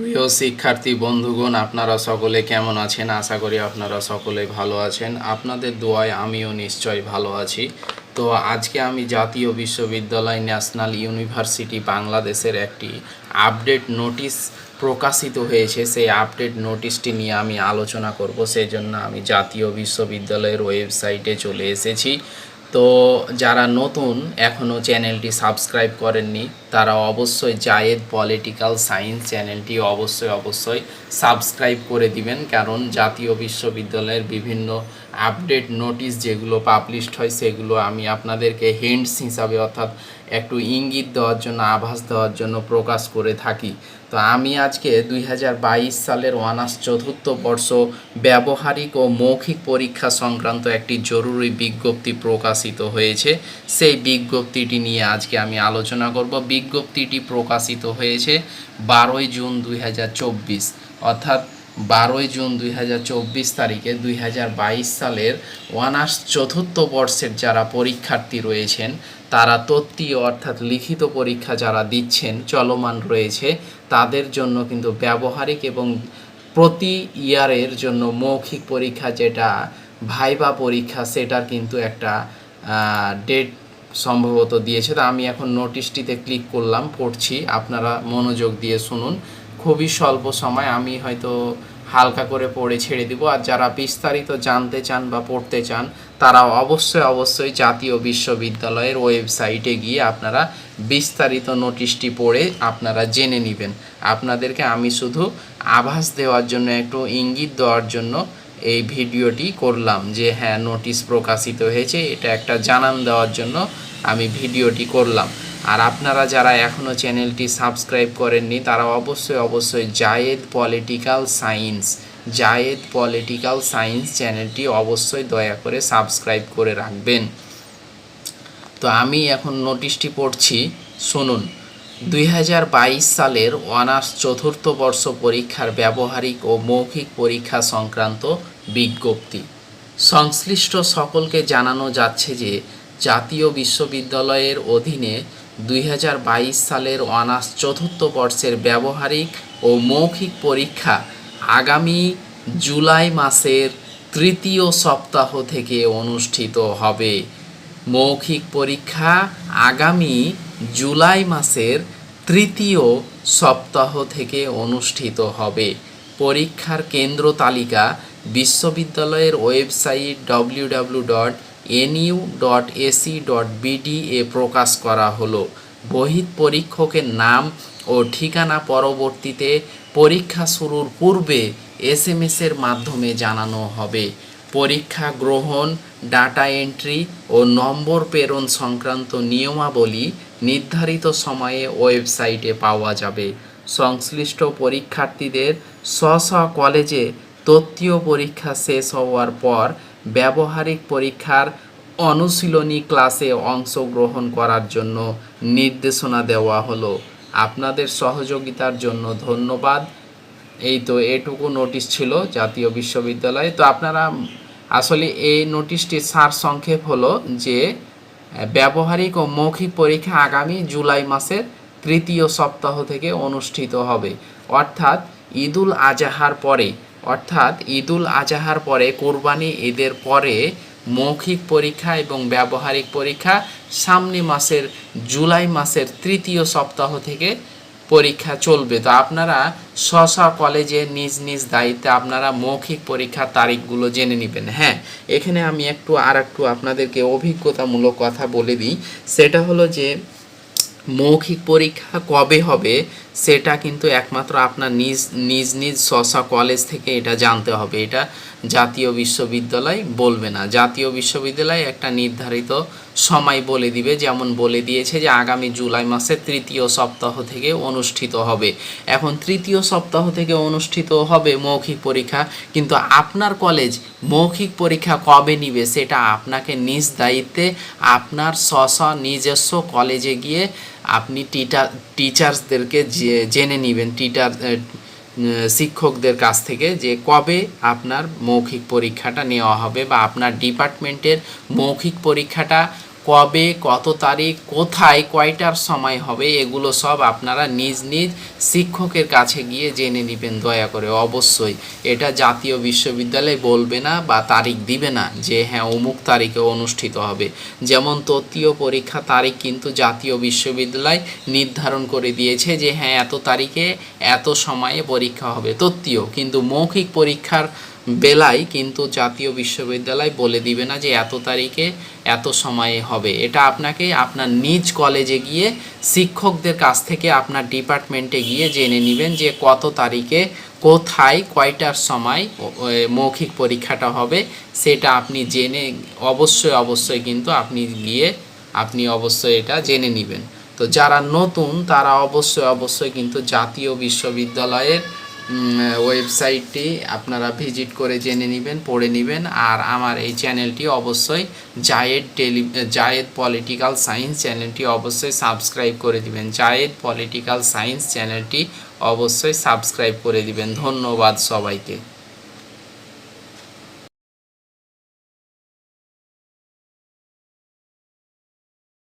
প্রিয় শিক্ষার্থী, বন্ধুগণ, আপনারা সকলে কেমন আছেন? আশা করি আপনারা সকলে ভালো আছেন। আপনাদের দোয়ায় আমিও নিশ্চয় ভালো আছি। তো আজকে আমি জাতীয় বিশ্ববিদ্যালয় ন্যাশনাল ইউনিভার্সিটি বাংলাদেশের একটি আপডেট নোটিশ প্রকাশিত হয়েছে। সেই আপডেট নোটিশটি নিয়ে আমি আলোচনা করব। সেই জন্য আমি জাতীয় বিশ্ববিদ্যালয়ের ওয়েবসাইটে চলে এসেছি। তো যারা নতুন এখনও চ্যানেলটি সাবস্ক্রাইব করেননি, তারা অবশ্যই জায়েদ পলিটিক্যাল সায়েন্স চ্যানেলটি অবশ্যই অবশ্যই সাবস্ক্রাইব করে দিবেন, কারণ জাতীয় বিশ্ববিদ্যালয়ের বিভিন্ন আপডেট নোটিশ যেগুলো পাবলিশড হয়, সেগুলো আমি আপনাদেরকে হিন্টস হিসাবে অর্থাৎ একটু ইঙ্গিত দেওয়ার জন্য, আভাস দেওয়ার জন্য প্রকাশ করে থাকি। তো আমি আজকে দুই হাজার বাইশ সালের অনার্স চতুর্থ বর্ষ ব্যবহারিক ও মৌখিক পরীক্ষা সংক্রান্ত একটি জরুরি বিজ্ঞপ্তি প্রকাশিত হয়েছে। সেই বিজ্ঞপ্তিটি নিয়ে আজকে আমি আলোচনা করব। বিজ্ঞপ্তিটি প্রকাশিত হয়েছে বারোই জুন দুই হাজার চব্বিশ। অর্থাৎ বারোই জুন দুই হাজার চব্বিশ তারিখে দুই হাজার বাইশ সালের অনার্স চতুর্থ বর্ষের যারা পরীক্ষার্থী রয়েছেন, তারা তত্ত্বীয় অর্থাৎ লিখিত পরীক্ষা যারা দিচ্ছেন, চলমান রয়েছে, তাদের জন্য কিন্তু ব্যবহারিক এবং প্রতি ইয়ারের জন্য মৌখিক পরীক্ষা যেটা, ভাইবা পরীক্ষা, সেটার কিন্তু একটা ডেট সম্ভবত দিয়েছে। তা আমি এখন নোটিশটিতে ক্লিক করলাম, পড়ছি, আপনারা মনোযোগ দিয়ে শুনুন। খুবই স্বল্প সময় আমি হয়তো হালকা করে পড়ে ছেড়ে দিব। আর যারা বিস্তারিত জানতে চান বা পড়তে চান, তারা অবশ্যই অবশ্যই জাতীয় বিশ্ববিদ্যালয়ের ওয়েবসাইটে গিয়ে আপনারা বিস্তারিত নোটিশটি পড়ে আপনারা জেনে নেবেন। আপনাদেরকে আমি শুধু আভাস দেওয়ার জন্য, একটু ইঙ্গিত দেওয়ার জন্য এই ভিডিওটি করলাম যে হ্যাঁ নোটিশ প্রকাশিত হয়েছে, এটা একটা জানান দেওয়ার জন্য আমি ভিডিওটি করলাম। আর আপনারা যারা এখনও চ্যানেলটি সাবস্ক্রাইব করেননি, তারা অবশ্যই অবশ্যই Zayed political science, Zayed political science চ্যানেলটি অবশ্যই দয়া করে সাবস্ক্রাইব করে রাখবেন। তো আমি এখন নোটিশটি পড়ছি, শুনুন। দুই হাজার বাইশ সালের অনার্স চতুর্থ বর্ষ পরীক্ষার ব্যবহারিক ও মৌখিক পরীক্ষা সংক্রান্ত বিজ্ঞপ্তি। সংশ্লিষ্ট সকলকে জানানো যাচ্ছে যে জাতীয় বিশ্ববিদ্যালয়ের অধীনে দুই হাজার বাইশ সালের অনার্স চতুর্থ বর্ষের ব্যবহারিক ও মৌখিক পরীক্ষা আগামী জুলাই মাসের তৃতীয় সপ্তাহ থেকে অনুষ্ঠিত হবে। মৌখিক পরীক্ষা আগামী জুলাই মাসের তৃতীয় সপ্তাহ থেকে অনুষ্ঠিত হবে। পরীক্ষার কেন্দ্র তালিকা বিশ্ববিদ্যালয়ের website W dot NU dot AC dot BD এ প্রকাশ করা হলো। বহিত পরীক্ষকের নাম ও ঠিকানা পরবর্তীতে পরীক্ষা শুরুর পূর্বে এস এম এর মাধ্যমে জানানো হবে। পরীক্ষা গ্রহণ, ডাটা এন্ট্রি ও নম্বর প্রেরণ সংক্রান্ত নিয়মাবলী নির্ধারিত সময়ে ওয়েবসাইটে পাওয়া যাবে। সংশ্লিষ্ট পরীক্ষার্থীদের স্ব স্ব কলেজে তত্ত্বীয় পরীক্ষা শেষ হওয়ার পর ব্যবহারিক পরীক্ষার অনুশীলনী ক্লাসে অংশগ্রহণ করার জন্য নির্দেশনা দেওয়া হলো। আপনাদের সহযোগিতার জন্য ধন্যবাদ। এই তো এটুকু নোটিশ ছিল জাতীয় বিশ্ববিদ্যালয়ে। তো আপনারা আসলে এই নোটিশটির সার সংক্ষেপ হলো যে, ব্যবহারিক ও মৌখিক পরীক্ষা আগামী জুলাই মাসের তৃতীয় সপ্তাহ থেকে অনুষ্ঠিত হবে। অর্থাৎ ঈদুল আজাহার পরে অর্থাৎ ঈদুল আজাহার পরে কোরবানি ঈদের পরে মৌখিক পরীক্ষা এবং ব্যবহারিক পরীক্ষা সামনে মাসের জুলাই মাসের তৃতীয় সপ্তাহ থেকে পরীক্ষা চলবে। তো আপনারা স্ব কলেজে নিজ নিজ দায়িত্বে আপনারা মৌখিক পরীক্ষার তারিখগুলো জেনে নেবেন। হ্যাঁ এখানে আমি একটু আর একটু আপনাদেরকে অভিজ্ঞতামূলক কথা বলে দিই। সেটা হলো যে মৌখিক পরীক্ষা কবে হবে সেটা কিন্তু একমাত্র আপনার নিজ নিজ নিজ সসা কলেজ থেকে এটা জানতে হবে। এটা জাতীয় বিশ্ববিদ্যালয় বলবে না। জাতীয় বিশ্ববিদ্যালয় একটা নির্ধারিত সময় বলে দিবে, যেমন বলে দিয়েছে যে আগামী জুলাই মাসে তৃতীয় সপ্তাহ থেকে অনুষ্ঠিত হবে। এখন তৃতীয় সপ্তাহ থেকে অনুষ্ঠিত হবে মৌখিক পরীক্ষা, কিন্তু আপনার কলেজ মৌখিক পরীক্ষা কবে নিবে সেটা আপনাকে নিজ দায়িত্বে আপনার স্ব স্ব নিজস্ব কলেজে গিয়ে আপনি টিচার টিচার্সদেরকে জেনে নেবেন। টিচার শিক্ষকদের কাছ থেকে যে কবে আপনার মৌখিক পরীক্ষাটা নেওয়া হবে বা আপনার ডিপার্টমেন্টের মৌখিক পরীক্ষাটা কবে, কত তারিখ, কোথায়, কয়টার সময় হবে, এগুলো সব আপনারা নিজ নিজ শিক্ষকের কাছে গিয়ে জেনে নেবেন দয়া করে, অবশ্যই। এটা জাতীয় বিশ্ববিদ্যালয় বলবে না বা তারিখ দিবে না যে হ্যাঁ অমুক তারিখে অনুষ্ঠিত হবে। যেমন তত্ত্বীয় পরীক্ষা তারিখ কিন্তু জাতীয় বিশ্ববিদ্যালয় নির্ধারণ করে দিয়েছে যে হ্যাঁ এত তারিখে এত সময়ে পরীক্ষা হবে। তত্ত্বীয়, কিন্তু মৌখিক পরীক্ষার বেলায় কিন্তু জাতীয় বিশ্ববিদ্যালয় বলে দিবে না যে এত তারিখে এত সময়ে হবে। এটা আপনাকে আপনার নিজ কলেজে গিয়ে শিক্ষকদের কাছ থেকে আপনার ডিপার্টমেন্টে গিয়ে জেনে নেবেন যে কত তারিখে কোথায় কয়টার সময় মৌখিক পরীক্ষাটা হবে। সেটা আপনি জেনে অবশ্যই অবশ্যই কিন্তু আপনি গিয়ে আপনি অবশ্যই এটা জেনে নেবেন। তো যারা নতুন তারা অবশ্যই অবশ্যই কিন্তু জাতীয় বিশ্ববিদ্যালয়ের ওয়েবসাইটটি আপনারা ভিজিট করে জেনে নেবেন, পড়ে নেবেন। আর আমার এই চ্যানেলটি অবশ্যই জায়েদ টেলি জায়েদ পলিটিক্যাল সায়েন্স চ্যানেলটি অবশ্যই সাবস্ক্রাইব করে দিবেন। জায়েদ পলিটিক্যাল সায়েন্স চ্যানেলটি অবশ্যই সাবস্ক্রাইব করে দিবেন। ধন্যবাদ সবাইকে।